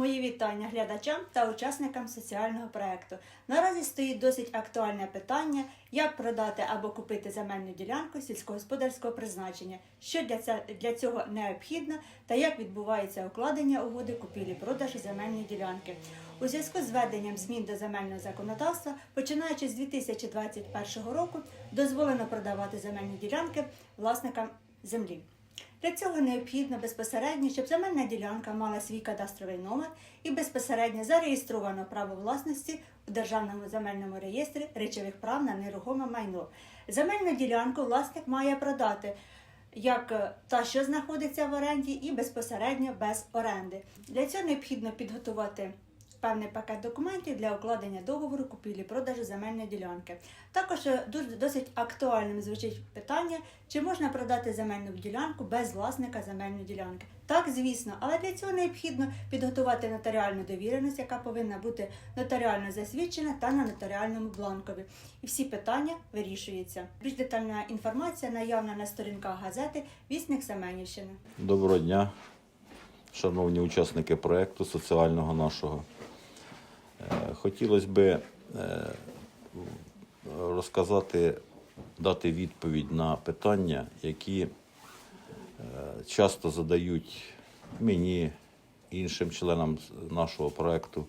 Мої вітання глядачам та учасникам соціального проекту. Наразі стоїть досить актуальне питання, як продати або купити земельну ділянку сільськогосподарського призначення, що для, цього необхідно та як відбувається укладення угоди купівлі-продажу земельної ділянки. У зв'язку з введенням змін до земельного законодавства, починаючи з 2021 року, дозволено продавати земельні ділянки власникам землі. Для цього необхідно безпосередньо, щоб земельна ділянка мала свій кадастровий номер і безпосередньо зареєстровано право власності у Державному земельному реєстрі речових прав на нерухоме майно. Земельну ділянку власник має продати як е, та, що знаходиться в оренді, і безпосередньо без оренди. Для цього необхідно підготувати певний пакет документів для укладення договору купівлі-продажу земельної ділянки. Також е, дуже досить актуальним звучить питання, чи можна продати земельну ділянку без власника земельної ділянки. Так, звісно, але для цього необхідно підготувати нотаріальну довіреність, яка повинна бути нотаріально засвідчена та на нотаріальному бланкові. І всі питання вирішуються. Більш детальна інформація наявна на сторінках газети Вісник Семенівщини. Доброго дня, шановні учасники проєкту соціального нашого. Е, Хотілося б розказати, дати відповідь на питання, які е, часто задають мені, іншим членам нашого проєкту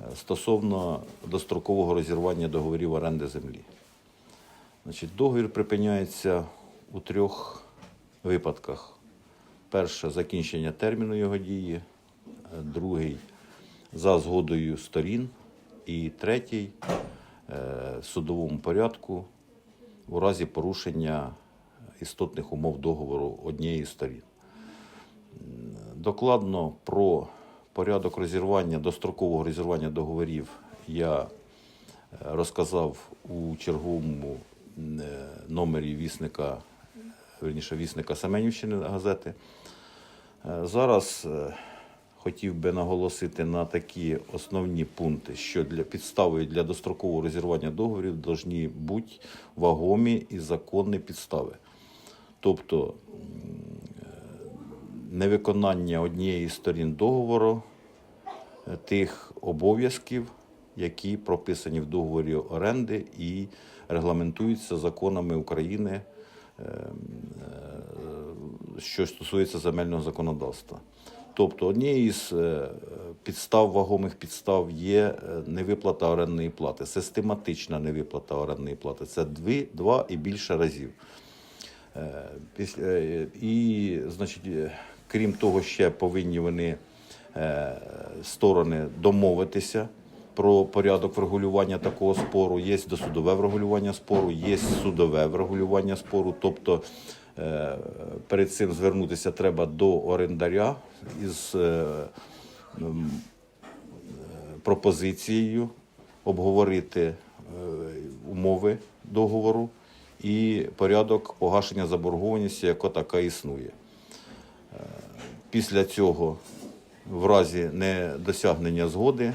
е, стосовно дострокового розірвання договорів оренди землі. Значить, договір припиняється у трьох випадках. Перше закінчення терміну його дії, е, другий за згодою сторін, і третій е, судовому порядку у разі порушення істотних умов договору однієї сторін. Докладно про порядок розірвання, дострокового розірвання договорів я е, розказав у черговому е, номері вісника, верніше вісника Семенівщини газети. Зараз хотів би наголосити на такі основні пункти, що для підставою для дострокового розірвання договорів повинні бути вагомі і законні підстави. Тобто е, невиконання однієї сторін договору е, тих обов'язків, які прописані в договорі оренди і регламентуються законами України, е, е, що стосується земельного законодавства. Тобто однією з е, підстав, вагомих підстав є е, невиплата орендної плати, систематична невиплата орендної плати. Це дві, два і більше разів. Е, І, значить, крім того, ще повинні вони сторони домовитися про порядок врегулювання такого спору. Є досудове врегулювання спору, є судове врегулювання спору. Тобто перед цим звернутися треба до орендаря із е, пропозицією обговорити е, умови договору і порядок погашення заборгованості, яка така існує. Е, Після цього, в разі недосягнення згоди, е,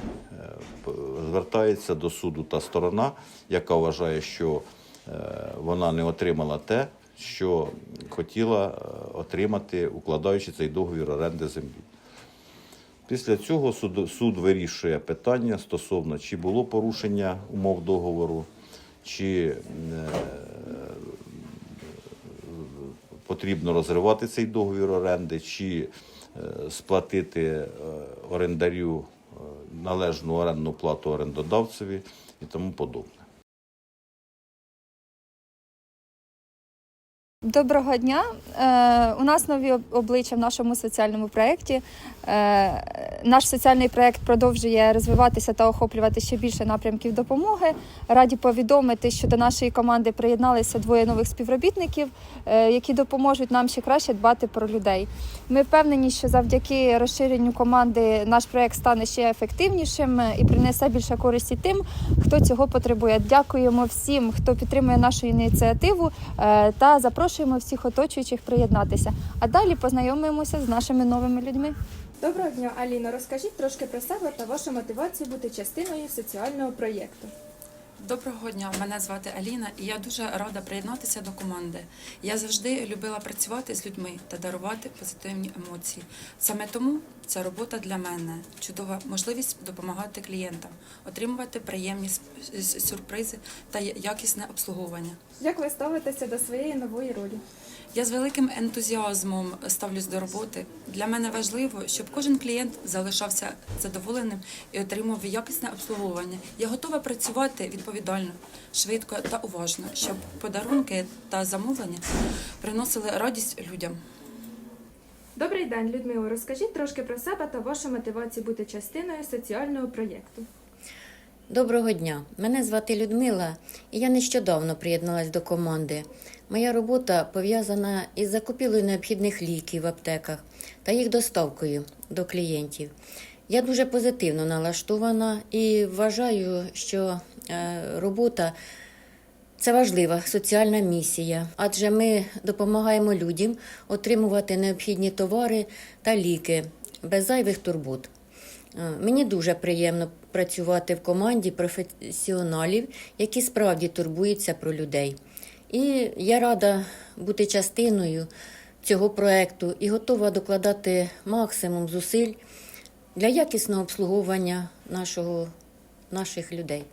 звертається до суду та сторона, яка вважає, що е, вона не отримала те, що хотіла е, отримати, укладаючи цей договір оренди землі. Після цього суд, суд вирішує питання стосовно, чи було порушення умов договору, чи е, потрібно розривати цей договір оренди, чи е, сплатити е, орендарю е, належну орендну плату орендодавцеві і тому подобне. Доброго дня. Е, у нас нові обличчя в нашому соціальному проєкті. Е, наш соціальний проєкт продовжує розвиватися та охоплювати ще більше напрямків допомоги. Раді повідомити, що до нашої команди приєдналися двоє нових співробітників, е, які допоможуть нам ще краще дбати про людей. Ми впевнені, що завдяки розширенню команди наш проєкт стане ще ефективнішим е, і принесе більше користі тим, хто цього потребує. Дякуємо всім, хто підтримує нашу ініціативу е, та запрошуємо всіх оточуючих приєднатися. А далі познайомимося з нашими новими людьми. Доброго дня, Аліно. Розкажіть трошки про себе та вашу мотивацію бути частиною соціального проєкту. Доброго дня, мене звати Аліна, і я дуже рада приєднатися до команди. Я завжди любила працювати з людьми та дарувати позитивні емоції. Саме тому ця робота для мене чудова можливість допомагати клієнтам, отримувати приємні сюрпризи та якісне обслуговування. Як ви ставитеся до своєї нової ролі? Я з великим ентузіазмом ставлюсь до роботи. Для мене важливо, щоб кожен клієнт залишався задоволеним і отримав якісне обслуговування. Я готова працювати відповідально, швидко та уважно, щоб подарунки та замовлення приносили радість людям. Добрий день, Людмило. Розкажіть трошки про себе та вашу мотивацію бути частиною соціального проєкту. Доброго дня. Мене звати Людмила, і я нещодавно приєдналась до команди. Моя робота пов'язана із закупівлею необхідних ліків в аптеках та їх доставкою до клієнтів. Я дуже позитивно налаштована і вважаю, що е, робота це важлива соціальна місія, адже ми допомагаємо людям отримувати необхідні товари та ліки без зайвих турбот. Мені дуже приємно працювати в команді професіоналів, які справді турбуються про людей. І я рада бути частиною цього проекту і готова докладати максимум зусиль для якісного обслуговування нашого, наших людей.